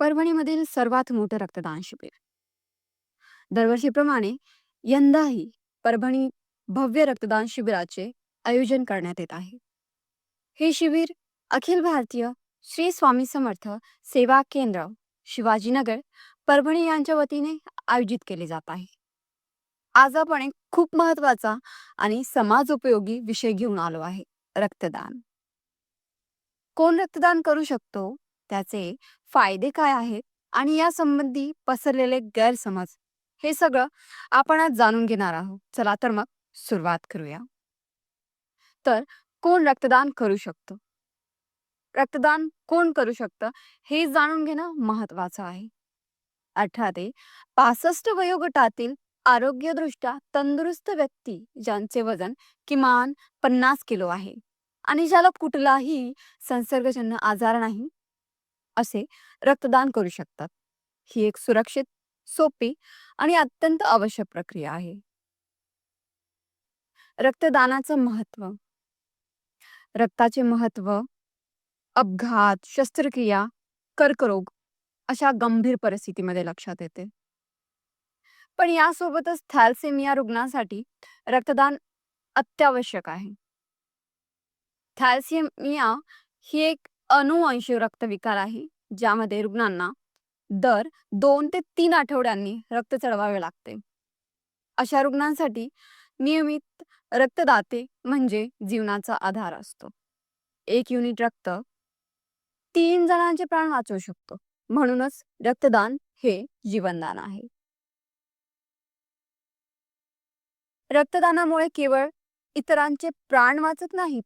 परभणीमधील सर्वात मोठं रक्तदान शिबिर. दरवर्षीप्रमाणे यंदाही परभणी भव्य रक्तदान शिबिराचे आयोजन करण्यात येत आहे. हे शिबिर अखिल भारतीय श्री स्वामी समर्थ सेवा केंद्र शिवाजीनगर परभणी यांच्या वतीने आयोजित केले जात आहे. आज आपण एक खूप महत्त्वाचा आणि समाज उपयोगी विषय घेऊन आलो आहे रक्तदान. कोण रक्तदान करू शकतो? त्याचे फायदे काय आहेत आणि या संबंधी पसरलेले गैरसमज हे सगळं आपण आज जाणून घेणार आहोत. चला तर मग सुरुवात करूया. तर कोण रक्तदान करू शकतो? रक्तदान कोण करू शकतं? हे जाणून घेणं महत्वाचं आहे. अठरा ते पासष्ट वयोगटातील आरोग्यदृष्ट्या तंदुरुस्त व्यक्ती ज्यांचे वजन किमान पन्नास किलो आहे आणि ज्याला कुठलाही संसर्गजन्य आजार नाही असे रक्तदान करू शकतात. ही एक सुरक्षित सोपी आणि अत्यंत आवश्यक प्रक्रिया आहे. रक्तदानाचं महत्त्व रक्ताचे महत्त्व अपघात शस्त्रक्रिया कर्करोग अशा गंभीर परिस्थितीमध्ये लक्षात येते. पण यासोबतच थॅलसेमिया रुग्णांसाठी रक्तदान अत्यावश्यक आहे. थॅलसेमिया ही एक अनुवंशी रक्तविकार आहे ज्यामध्ये रुग्णांना दर दोन ते तीन आठवड्यांनी रक्त चढवावे लागते. अशा रुग्णांसाठी नियमित रक्तदाते म्हणजे जीवनाचा आधार असतो. एक युनिट रक्त तीन जणांचे प्राण वाचवू शकतो. म्हणूनच रक्तदान हे जीवनदान आहे. रक्तदानामुळे केवळ इतरांचे प्राण वाचत नाहीत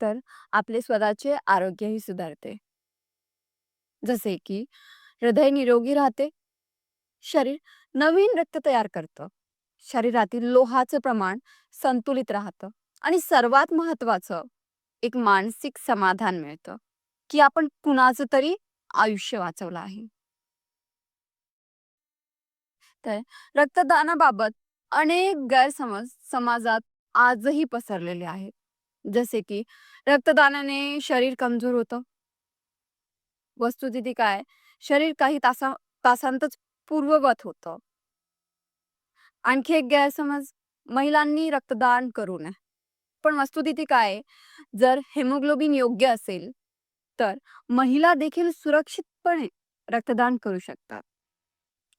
तर आपले स्वतःचे आरोग्यही सुधारते. जसे की हृदय निरोगी राहते. शरीर नवीन रक्त तयार करतं. शरीरातील लोहाचं प्रमाण संतुलित राहतं आणि सर्वात महत्वाचं एक मानसिक समाधान मिळतं की आपण कुणाचं तरी आयुष्य वाचवलं आहे. तर रक्तदानाबाबत अनेक गैरसमज समाजात आजही पसरलेले आहेत. जसे की रक्तदानाने शरीर कमजोर होतं. वस्तुस्थिती काय? शरीर काही तासा तासांतच पूर्ववत होतं. आणखी एक गैरसमज महिलांनी रक्तदान करू नये. पण वस्तुस्थिती काय? आहे? जर हेमोग्लोबिन योग्य असेल तर महिला देखील सुरक्षितपणे रक्तदान करू शकतात.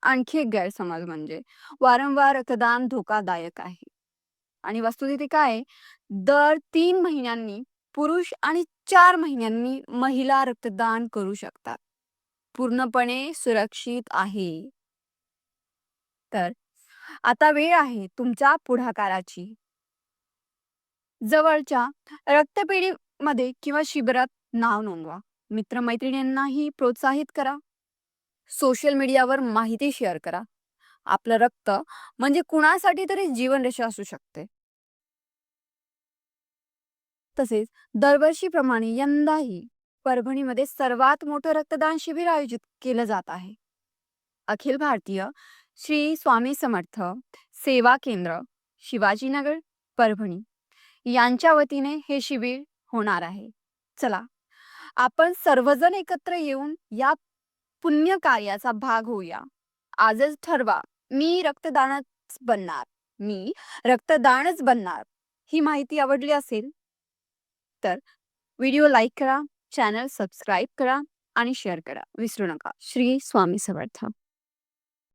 आणखी एक गैरसमज म्हणजे वारंवार रक्तदान धोकादायक आहे. आणि वस्तुस्थिती काय आहे? दर तीन महिन्यांनी पुरुष आणि चार महिन्यांनी महिला रक्तदान करू शकतात. पूर्णपणे सुरक्षित आहे. तर आता वेळ आहे तुमच्या पुढाकाराची. जवळच्या रक्तपेढीमध्ये किंवा शिबिरात नाव नोंदवा. मित्रमैत्रिणींनाही प्रोत्साहित करा. सोशल मीडियावर माहिती शेअर करा. आपलं रक्त म्हणजे कुणासाठी तरी जीवनरेषा असू शकते. तसेच दरवर्षीप्रमाणे यंदाही परभणीमध्ये सर्वात मोठं रक्तदान शिबिर आयोजित केलं जात आहे. अखिल भारतीय श्री स्वामी समर्थ सेवा केंद्र शिवाजीनगर परभणी. यांच्या वतीने हे शिबिर होणार आहे. चला आपण सर्वजण एकत्र येऊन या पुण्य कार्याचा भाग होऊया. आजच ठरवा. मी रक्तदानच बनणार. मी रक्तदानच बनणार. ही माहिती आवडली असेल तर व्हिडिओ लाईक करा चॅनल सबस्क्राईब करा आणि शेअर करा. विसरू नका. श्री स्वामी समर्थ.